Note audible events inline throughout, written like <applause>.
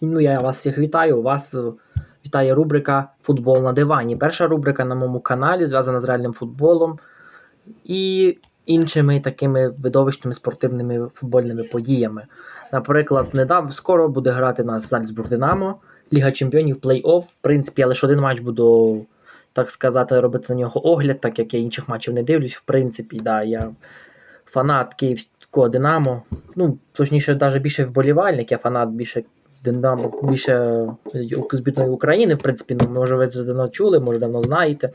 Ну, я вас всіх вітаю. Вас е, вітає рубрика Футбол на дивані. Перша рубрика на моєму каналі зв'язана з реальним футболом і іншими такими видовищними спортивними футбольними подіями. Наприклад, недавно скоро буде грати нас Зальцбург Динамо, Ліга Чемпіонів, плей-офф. В принципі, я лише один матч буду, так сказати, робити на нього огляд, так як я інших матчів не дивлюсь. В принципі, да, я фанат київського Динамо. Ну, точніше, навіть більше вболівальник, я фанат більше Динамо, більше е, збірної України. В принципі, ну, може, ви це давно чули, може, давно знаєте.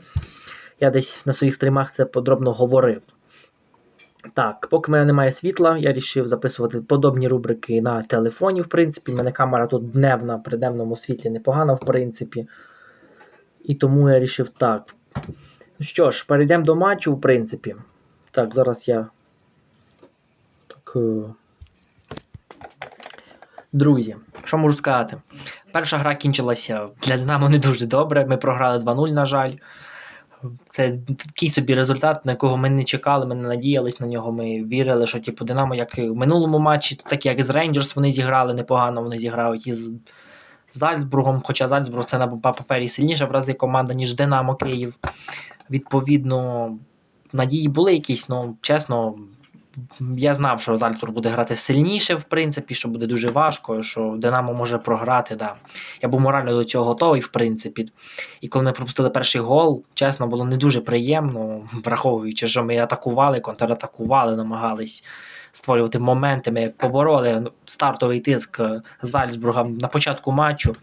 Я десь на своїх стрімах це подробно говорив. Так, поки в мене немає світла, я вирішив записувати подобні рубрики на телефоні, в принципі. У мене камера тут дневна, при денному світлі непогана, в принципі. І тому я вирішив так. Ну Що ж, перейдемо до матчу, в принципі. Так, зараз я. Так. Друзі, що можу сказати? Перша гра кінчилася для Динамо не дуже добре. Ми програли 2-0, на жаль. Це такий собі результат, на якого ми не чекали, ми не надіялись на нього. Ми вірили, що типу Динамо, як і в минулому матчі, так як і з Рейнджерс вони зіграли непогано, вони зіграють із Зальцбургом. Хоча Зальцбург це на папері сильніша в рази команда, ніж Динамо Київ. Відповідно, надії були якісь, ну чесно. Я знав, що Зальцбург буде грати сильніше, в принципі, що буде дуже важко, що Динамо може програти. Да. Я був морально до цього готовий, в принципі. І коли ми пропустили перший гол, чесно, було не дуже приємно, враховуючи, що ми атакували, контратакували, намагались створювати моменти. Ми побороли стартовий тиск Зальцбурга на початку матчу.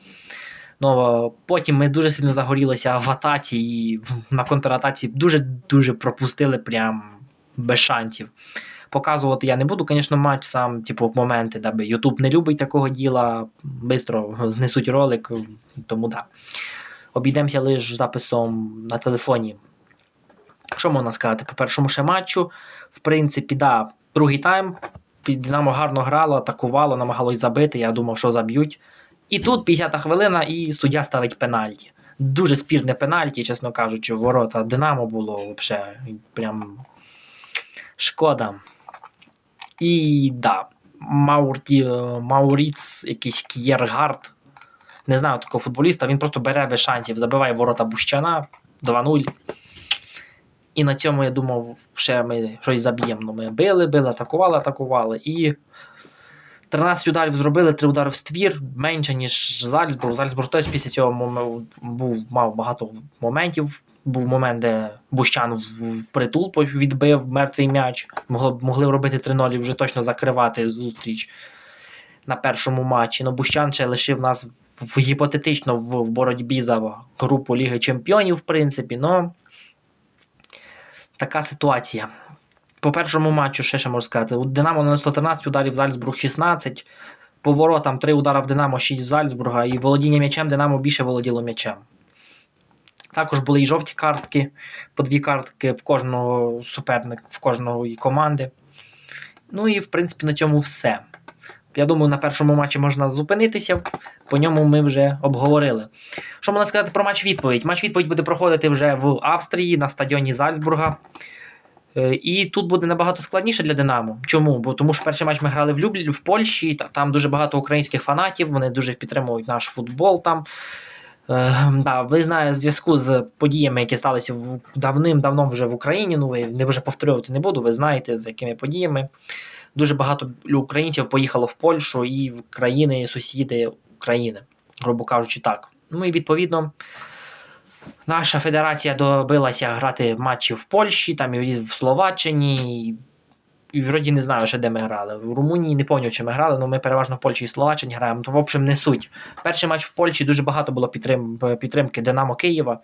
Ну, потім ми дуже сильно загорілися в атаці і на контратаці дуже-дуже пропустили прям без шансів. Показувати я не буду, звісно, матч сам, типу, моменти, даби Ютуб не любить такого діла, швидко знесуть ролик, тому да. Обійдемося лише записом на телефоні. Що можна сказати? По першому ще матчу, в принципі, да, другий тайм. Динамо гарно грало, атакувало, намагалось забити. Я думав, що заб'ють. І тут 50-та хвилина, і суддя ставить пенальті. Дуже спірне пенальті, чесно кажучи, в ворота Динамо було взагалі прям шкода. І да, Маурті, Мауріц, якийсь К'єргард. Не знаю такого футболіста, він просто бере без шансів, забиває ворота Бущана 2-0. І на цьому я думав, ще ми щось заб'ємо. Ну, ми били, били, атакували, атакували. І 13 ударів зробили, 3 удари в ствір, менше, ніж Зальцбург. Зальцбург теж після цього був, мав багато моментів. Був момент, де Бущан в- притул відбив мертвий м'яч. Могло, б- могли робити 3-0 і вже точно закривати зустріч на першому матчі. Ну, Бущан ще лишив нас в, гіпотетично в, боротьбі за групу Ліги Чемпіонів, в принципі. Ну, така ситуація. По першому матчу ще, ще можу сказати. У Динамо нанесло 13 ударів, Зальцбург 16. По воротам 3 удара в Динамо, 6 в Зальцбурга. І володіння м'ячем Динамо більше володіло м'ячем. Також були і жовті картки, по дві картки в кожного суперника, в кожної команди. Ну і в принципі на цьому все. Я думаю, на першому матчі можна зупинитися, по ньому ми вже обговорили. Що можна сказати про матч відповідь? Матч відповідь буде проходити вже в Австрії на стадіоні Зальцбурга. Е, І тут буде набагато складніше для Динамо. Чому? Бо тому що перший матч ми грали в Люблі, в Польщі, та там дуже багато українських фанатів, вони дуже підтримують наш футбол там. Е, да, ви знаєте, зв'язку з подіями, які сталися давним-давно вже в Україні. Ну, ви не вже повторювати не буду, ви знаєте, з якими подіями. Дуже багато українців поїхало в Польщу і в країни, сусіди України, грубо кажучи, так. Ну і відповідно. Наша федерація добилася грати матчі в Польщі, там і в Словаччині. І, вроді не знаю, ще де ми грали. В Румунії не пам'ятаю, чи ми грали, але ми переважно в Польщі і Словаччині граємо. То, в общем, не суть. Перший матч в Польщі дуже багато було підтрим, підтримки Динамо Києва.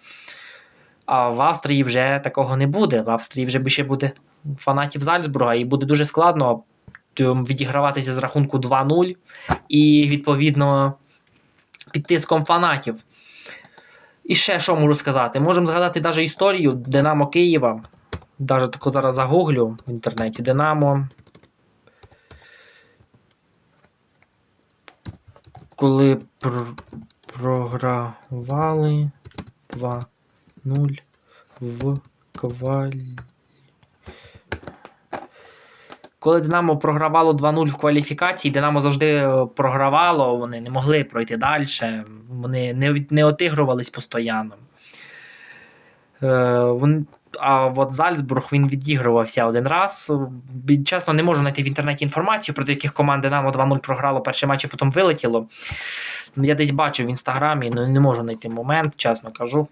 А в Австрії вже такого не буде. В Австрії вже більше буде фанатів Зальцбурга, і буде дуже складно відіграватися з рахунку 2-0 і, відповідно, під тиском фанатів. І ще що можу сказати? Можемо згадати навіть історію Динамо Києва. Навіть тако зараз загуглю в інтернеті. Динамо. Коли пр- програвали 2-0 в квалі. Коли Динамо програвало 2-0 в кваліфікації, Динамо завжди е, програвало, вони не могли пройти далі, вони не, не отигрувались постійно. Е, а от Зальцбург він відігрувався один раз. Чесно, не можу знайти в інтернеті інформацію проти яких команд Динамо 2-0 програло перший матч і потім вилетіло. Я десь бачив в інстаграмі, але не можу знайти момент, чесно кажу.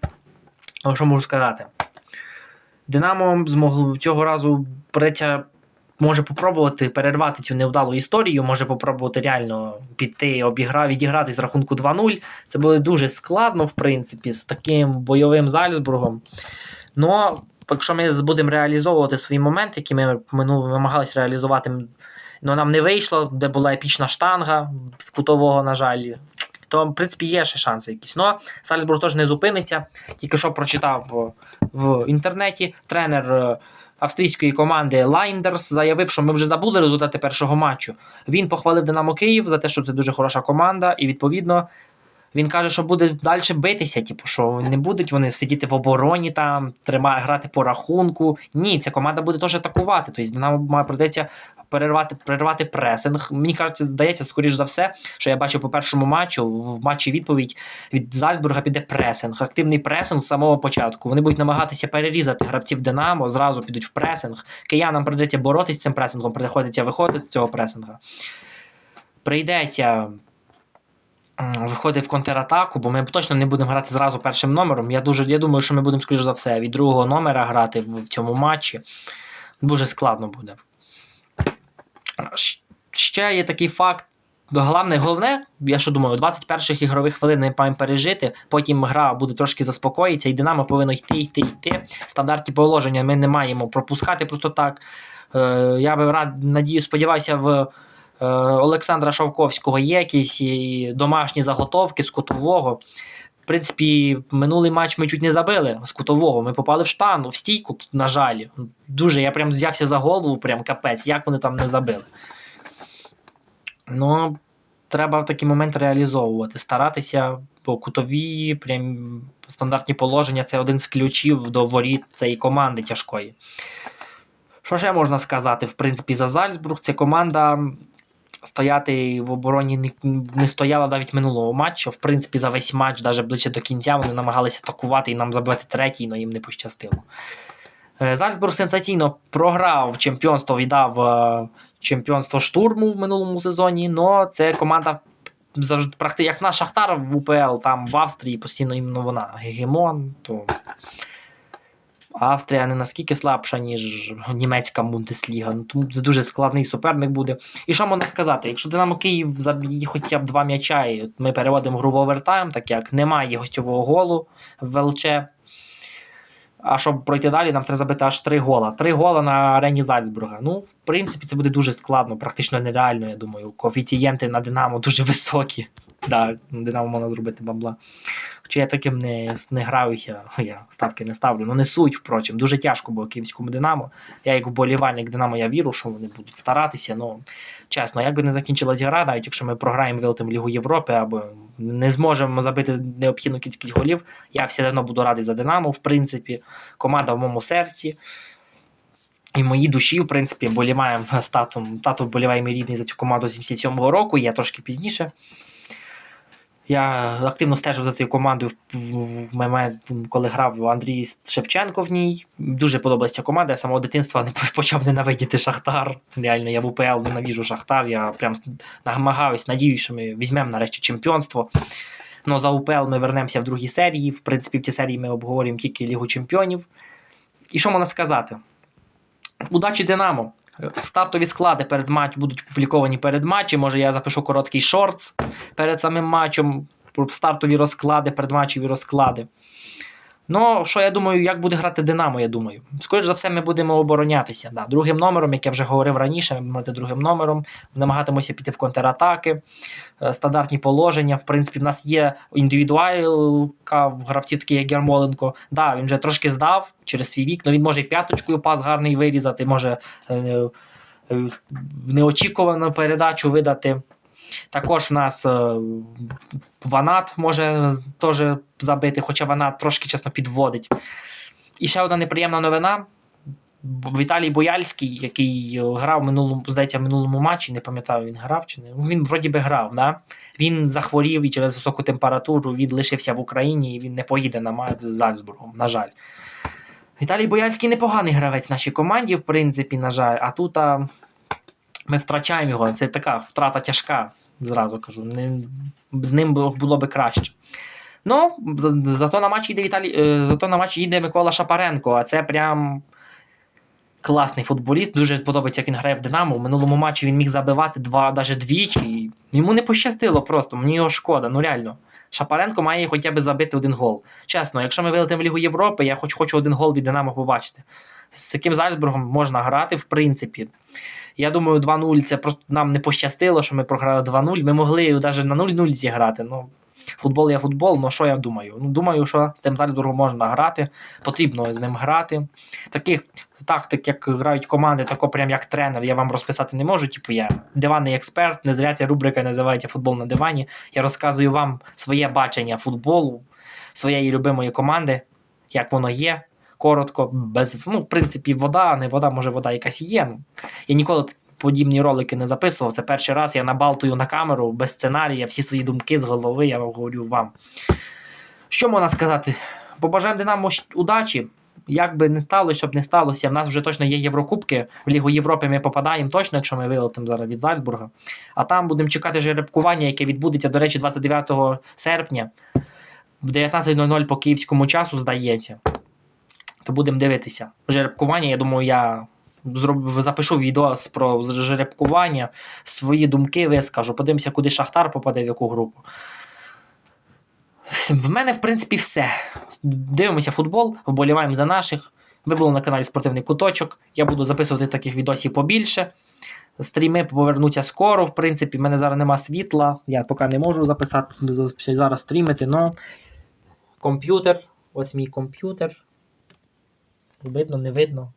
Але що можу сказати? Динамо змогло цього разу придеться, може попробувати перервати цю невдалу історію, може попробувати реально піти, обігра, відіграти з рахунку 2-0. Це буде дуже складно, в принципі, з таким бойовим Зальцбургом. Ну, якщо ми будемо реалізовувати свої моменти, які ми минуло намагалися реалізувати, ну нам не вийшло, де була епічна штанга з кутового, на жаль. То, в принципі, є ще шанси якісь. Ну, Сальцбург теж не зупиниться. Тільки що прочитав в інтернеті тренер е, австрійської команди Лайндерс заявив, що ми вже забули результати першого матчу. Він похвалив Динамо Київ за те, що це дуже хороша команда, і відповідно. Він каже, що буде далі битися, типу, що не будуть вони сидіти в обороні там, тримає, грати по рахунку. Ні, ця команда буде теж атакувати. Тобто Динамо має придеться перервати, перервати пресинг. Мені кажеться, здається, скоріш за все, що я бачив по першому матчу. В матчі відповідь від Зальцбурга піде пресинг. Активний пресинг з самого початку. Вони будуть намагатися перерізати гравців Динамо, зразу підуть в пресинг. Киянам прийдеться боротися з цим пресингом, приходиться виходити з цього пресинга. Прийдеться виходить в контратаку, бо ми точно не будемо грати зразу першим номером. Я дуже я думаю, що ми будемо, скоріш за все, від другого номера грати в, цьому матчі. Дуже складно буде. Ще є такий факт. Головне, головне, я що думаю, 21-х ігрових хвилин ми маємо пережити, потім гра буде трошки заспокоїться, і Динамо повинно йти, йти, йти. Стандартні положення ми не маємо пропускати просто так. Е, я би рад, надію, сподіваюся, в Олександра Шовковського є якісь домашні заготовки з кутового. В принципі, минулий матч ми чуть не забили з кутового. Ми попали в штану, в стійку, на жаль. Дуже, я прям взявся за голову, прям капець, як вони там не забили. Ну, треба в такий момент реалізовувати, старатися, бо кутові, прям стандартні положення це один з ключів до воріт цієї команди тяжкої. Що ще можна сказати? В принципі, за Зальцбург це команда стояти в обороні не, не стояла навіть минулого матчу. В принципі, за весь матч, навіть ближче до кінця, вони намагалися атакувати і нам забити третій, але їм не пощастило. Е, Зальцбург сенсаційно програв чемпіонство, віддав е, чемпіонство штурму в минулому сезоні, але це команда завжди практи, як наш Шахтар в УПЛ, там в Австрії постійно іменно вона гегемон, то Австрія не наскільки слабша, ніж німецька Бундесліга. Ну, тому це дуже складний суперник буде. І що можна сказати? Якщо Динамо Київ заб'є хоча б два м'яча, і ми переводимо гру в овертайм, так як немає гостьового голу в ЛЧ. А щоб пройти далі, нам треба забити аж три гола. Три гола на арені Зальцбурга. Ну, в принципі, це буде дуже складно, практично нереально, я думаю. Коефіцієнти на Динамо дуже високі. Да, Динамо можна зробити бабла. Хоча я таким не, не граюся, я ставки не ставлю. Ну не суть, впрочем. Дуже тяжко було київському Динамо. Я як вболівальник Динамо, я вірю, що вони будуть старатися. Ну, чесно, як би не закінчилась гра, навіть якщо ми програємо вилетим Лігу Європи або не зможемо забити необхідну кількість голів, я все одно буду радий за Динамо, в принципі. Команда в моєму серці. І в моїй душі, в принципі, боліваємо з татом. Тато вболіває мій рідний за цю команду з 77-го року, я трошки пізніше. Я активно стежив за цією командою в, момент, коли грав Андрій Шевченко в ній. Дуже подобалася команда. Я самого дитинства не <laughs> почав ненавидіти Шахтар. Реально, я в УПЛ ненавіжу Шахтар. Я прям намагаюсь, надіюсь, що ми візьмемо нарешті чемпіонство. Ну, за УПЛ ми вернемося в другій серії. В принципі, в цій серії ми обговорюємо тільки Лігу Чемпіонів. І що можна сказати? Удачі Динамо! Стартові склади перед матч будуть опубліковані перед матчем. Може, я запишу короткий шортс перед самим матчем. Стартові розклади, передматчеві розклади. Ну, що я думаю, як буде грати Динамо, я думаю. Скоріше за все, ми будемо оборонятися. Да, Другим номером, як я вже говорив раніше, ми будемо другим номером, намагатимося піти в контратаки, е, стандартні положення. В принципі, в нас є індивідуалка в гравців такий, як Ярмоленко. Да, він вже трошки здав через свій вік, але він може п'яточкою пас гарний вирізати, може е, е, неочікувану передачу видати. Також в нас е, Ванат може теж забити, хоча Ванат трошки чесно підводить. І ще одна неприємна новина. Віталій Бояльський, який грав в минулому, здається, минулому матчі, не пам'ятаю, він грав чи не. Він вроді би грав, да? Він захворів і через високу температуру він лишився в Україні і він не поїде на матч з Зальцбургом, на жаль. Віталій Бояльський непоганий гравець в нашій команді, в принципі, на жаль. А тут а, ми втрачаємо його. Це така втрата тяжка, зразу кажу. Не, з ним було, було би краще. Ну, за- зато на матч їде Віталій, е, зато на матч їде Микола Шапаренко, а це прям класний футболіст. Дуже подобається, як він грає в Динамо. В минулому матчі він міг забивати два, навіть двічі. Йому не пощастило просто, мені його шкода, ну реально. Шапаренко має хоча б забити один гол. Чесно, якщо ми вилетимо в Лігу Європи, я хоч хочу один гол від Динамо побачити. З яким Зальцбургом можна грати, в принципі. Я думаю, 2-0 це просто нам не пощастило, що ми програли 2-0. Ми могли навіть на 0-0 зіграти. Ну, футбол є футбол, ну що я думаю? Ну, думаю, що з цим Зальцбургом можна грати, потрібно з ним грати. Таких тактик, як грають команди, тако прям як тренер, я вам розписати не можу. Типу, я диванний експерт, не зря ця рубрика називається Футбол на дивані. Я розказую вам своє бачення футболу, своєї любимої команди, як воно є. Коротко, без, ну, в принципі, вода, не вода, може, вода якась є. Я ніколи подібні ролики не записував. Це перший раз я набалтую на камеру без сценарія, всі свої думки з голови, я говорю вам. Що можна сказати? Побажаємо Динамо удачі. Як би не сталося, щоб не сталося, в нас вже точно є Єврокубки. В Лігу Європи ми попадаємо точно, якщо ми вилетимо зараз від Зальцбурга. А там будемо чекати жеребкування, яке відбудеться, до речі, 29 серпня в 19.00 по київському часу, здається. То будемо дивитися. Жеребкування, я думаю, я зроб... запишу відео про жеребкування, свої думки вискажу. Подивимося, куди Шахтар попаде, в яку групу. В мене, в принципі, все. Дивимося футбол, вболіваємо за наших. Ви були на каналі Спортивний Куточок. Я буду записувати таких відосів побільше. Стріми повернуться скоро. В принципі, в мене зараз нема світла. Я поки не можу записати зараз стрімити, але комп'ютер. Ось мій комп'ютер. Видно, не видно.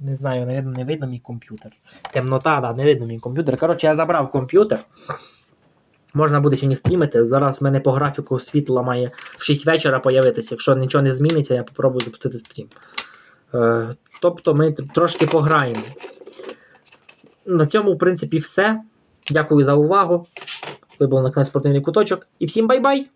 Не знаю, не видно, не видно мій комп'ютер. Темнота, да, не видно мій комп'ютер. Коротше, я забрав комп'ютер. Можна буде сьогодні стрімити. Зараз в мене по графіку світло має в 6 вечора появитися. Якщо нічого не зміниться, я попробую запустити стрім. Е, тобто ми трошки пограємо. На цьому, в принципі, все. Дякую за увагу. Ви були на каналі Спортивний куточок. І всім бай-бай!